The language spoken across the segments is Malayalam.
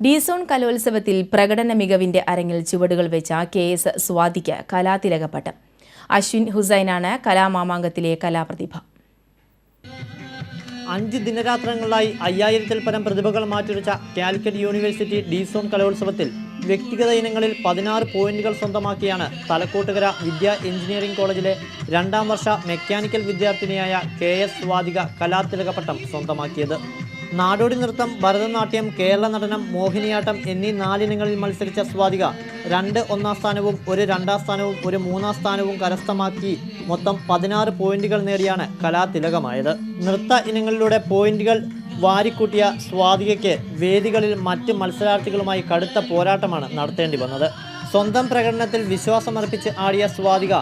ഡിസോൺ കലോത്സവത്തിൽ പ്രകടന മികവിന്റെ അരങ്ങിൽ ചുവടുകൾ വെച്ച കെ എസ് സ്വാതിക്ക് കലാതിലകപ്പട്ടം. അശ്വിൻ ഹുസൈനാണ് കലാമാമാങ്കത്തിലെ കലാപ്രതിഭ. അഞ്ച് ദിനരാത്രങ്ങളിലായി അയ്യായിരത്തിൽ പരം പ്രതിഭകൾ മാറ്റുരച്ച കാലിക്കറ്റ് യൂണിവേഴ്സിറ്റി ഡിസോൺ കലോത്സവത്തിൽ വ്യക്തിഗത ഇനങ്ങളിൽ പതിനാറ് പോയിന്റുകൾ സ്വന്തമാക്കിയാണ് തലക്കോട്ടുകര വിദ്യ എഞ്ചിനീയറിംഗ് കോളേജിലെ രണ്ടാം വർഷ മെക്കാനിക്കൽ വിദ്യാർത്ഥിനിയായ കെ എസ് സ്വാതിക കലാതിലകപ്പട്ടം സ്വന്തമാക്കിയത്. നാടോടി നൃത്തം ഭരതനാട്യം കേരള നടനം മോഹിനിയാട്ടം എന്നീ നാലിനങ്ങളിൽ മത്സരിച്ച സ്വാതിക രണ്ട് ഒന്നാം സ്ഥാനവും ഒരു രണ്ടാം സ്ഥാനവും ഒരു മൂന്നാം സ്ഥാനവും കരസ്ഥമാക്കി മൊത്തം പതിനാറ് പോയിന്റുകൾ നേടിയാണ് കലാതിലകമായത്. നൃത്ത ഇനങ്ങളിലൂടെ പോയിന്റുകൾ വാരിക്കൂട്ടിയ സ്വാതികയ്ക്ക് വേദികളിൽ മറ്റ് മത്സരാർത്ഥികളുമായി കടുത്ത പോരാട്ടമാണ് നടത്തേണ്ടി വന്നത്. സ്വന്തം പ്രകടനത്തിൽ വിശ്വാസമർപ്പിച്ച് ആടിയ സ്വാതിക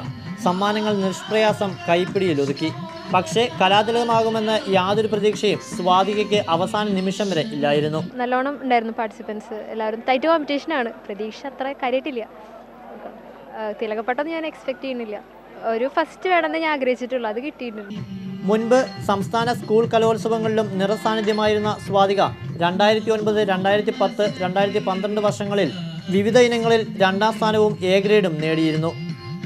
സമ്മാനങ്ങൾ നിഷ്പ്രയാസം കൈപ്പിടിയിൽ ഒതുക്കി. പക്ഷേ കലാതിലകമാകുമെന്ന് യാതൊരു പ്രതീക്ഷയും സ്വാതികയ്ക്ക് അവസാന നിമിഷം വരെ ഇല്ലായിരുന്നു. നല്ലോണം ഉണ്ടായിരുന്നു പാർട്ടിസിപ്പൻസ് എല്ലാവരും ടൈറ്റ് കോമ്പറ്റീഷനാണ് പ്രതീക്ഷ അത്ര കാര്യമായിട്ടില്ല. തിലകപ്പെട്ടൊന്നും ഞാൻ എക്സ്പെക്ട് ചെയ്യുന്നില്ല. ഒരു ഫസ്റ്റ് വേണമെന്ന് ഞാൻ ആഗ്രഹിച്ചിട്ടുള്ളൂ. അത് കിട്ടിയിട്ടുണ്ട്. മുൻപ് സംസ്ഥാന സ്കൂൾ കലോത്സവങ്ങളിലും നിറസാന്നിധ്യമായിരുന്ന സ്വാതിക രണ്ടായിരത്തി ഒൻപത് രണ്ടായിരത്തി പത്ത് രണ്ടായിരത്തി പന്ത്രണ്ട് വർഷങ്ങളിൽ വിവിധ ഇനങ്ങളിൽ രണ്ടാം സ്ഥാനവും എ ഗ്രേഡും നേടിയിരുന്നു.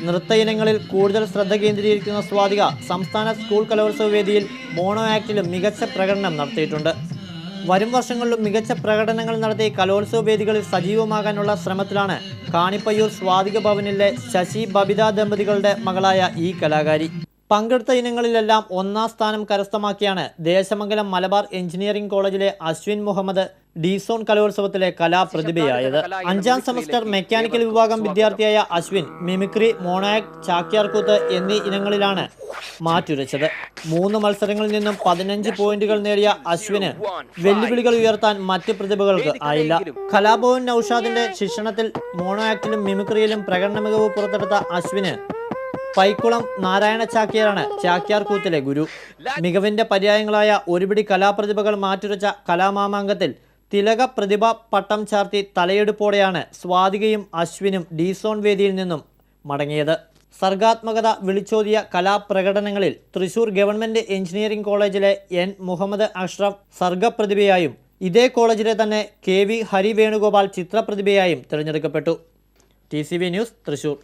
നൃത്ത ഇനങ്ങളിൽ കൂടുതൽ ശ്രദ്ധ കേന്ദ്രീകരിക്കുന്ന സ്വാതിക സംസ്ഥാന സ്കൂൾ കലോത്സവ വേദിയിൽ മോണോ ആക്ടിലും മികച്ച പ്രകടനം നടത്തിയിട്ടുണ്ട്. വരും വർഷങ്ങളിലും മികച്ച പ്രകടനങ്ങൾ നടത്തി കലോത്സവ വേദികളിൽ സജീവമാകാനുള്ള ശ്രമത്തിലാണ് കാണിപ്പയ്യൂർ സ്വാതിക ഭവനിലെ ശശി ബബിത ദമ്പതികളുടെ മകളായ ഈ കലാകാരി. പങ്കെടുത്ത ഇനങ്ങളിലെല്ലാം ഒന്നാം സ്ഥാനം കരസ്ഥമാക്കിയാണ് ദേശമംഗലം മലബാർ എഞ്ചിനീയറിംഗ് കോളേജിലെ അശ്വിൻ മുഹമ്മദ് ഡിസോൺ കലോത്സവത്തിലെ കലാപ്രതിഭയായത്. അഞ്ചാം സെമസ്റ്റർ മെക്കാനിക്കൽ വിഭാഗം വിദ്യാർത്ഥിയായ അശ്വിൻ മിമിക്രി മോണാക് ചാക്യാർകൂത്ത് എന്നീ ഇനങ്ങളിലാണ് മാറ്റുരച്ചത്. മൂന്ന് മത്സരങ്ങളിൽ നിന്നും പതിനഞ്ച് പോയിന്റുകൾ നേടിയ അശ്വിന് വെല്ലുവിളികൾ ഉയർത്താൻ മറ്റ് പ്രതിഭകൾക്ക് ആയില്ല. കലാഭവൻ നൌഷാദിന്റെ ശിക്ഷണത്തിൽ മോണോ ആക്ടിലും മിമിക്രിയിലും പ്രകടന മികവ് പുറത്തെടുത്ത അശ്വിന് പൈക്കുളം നാരായണ ചാക്യാറാണ് ചാക്യാർ കൂത്തിലെ ഗുരു. മികവിന്റെ പര്യായങ്ങളായ ഒരുപിടി കലാപ്രതിഭകൾ മാറ്റുരച്ച കലാമാമാങ്കത്തിൽ തിലക പ്രതിഭ പട്ടം ചാർത്തി തലയെടുപ്പോടെയാണ് സ്വാതികയും അശ്വിനും ഡിസോൺ വേദിയിൽ നിന്നും മടങ്ങിയത്. സർഗാത്മകത വിളിച്ചോതിയ കലാപ്രകടനങ്ങളിൽ തൃശൂർ ഗവൺമെന്റ് എഞ്ചിനീയറിംഗ് കോളേജിലെ എൻ. മുഹമ്മദ് അഷ്റഫ് സർഗപ്രതിഭയായും ഇതേ കോളേജിലെ തന്നെ കെ വി ഹരി വേണുഗോപാൽ ചിത്രപ്രതിഭയായും തിരഞ്ഞെടുക്കപ്പെട്ടു. T news Thrissur.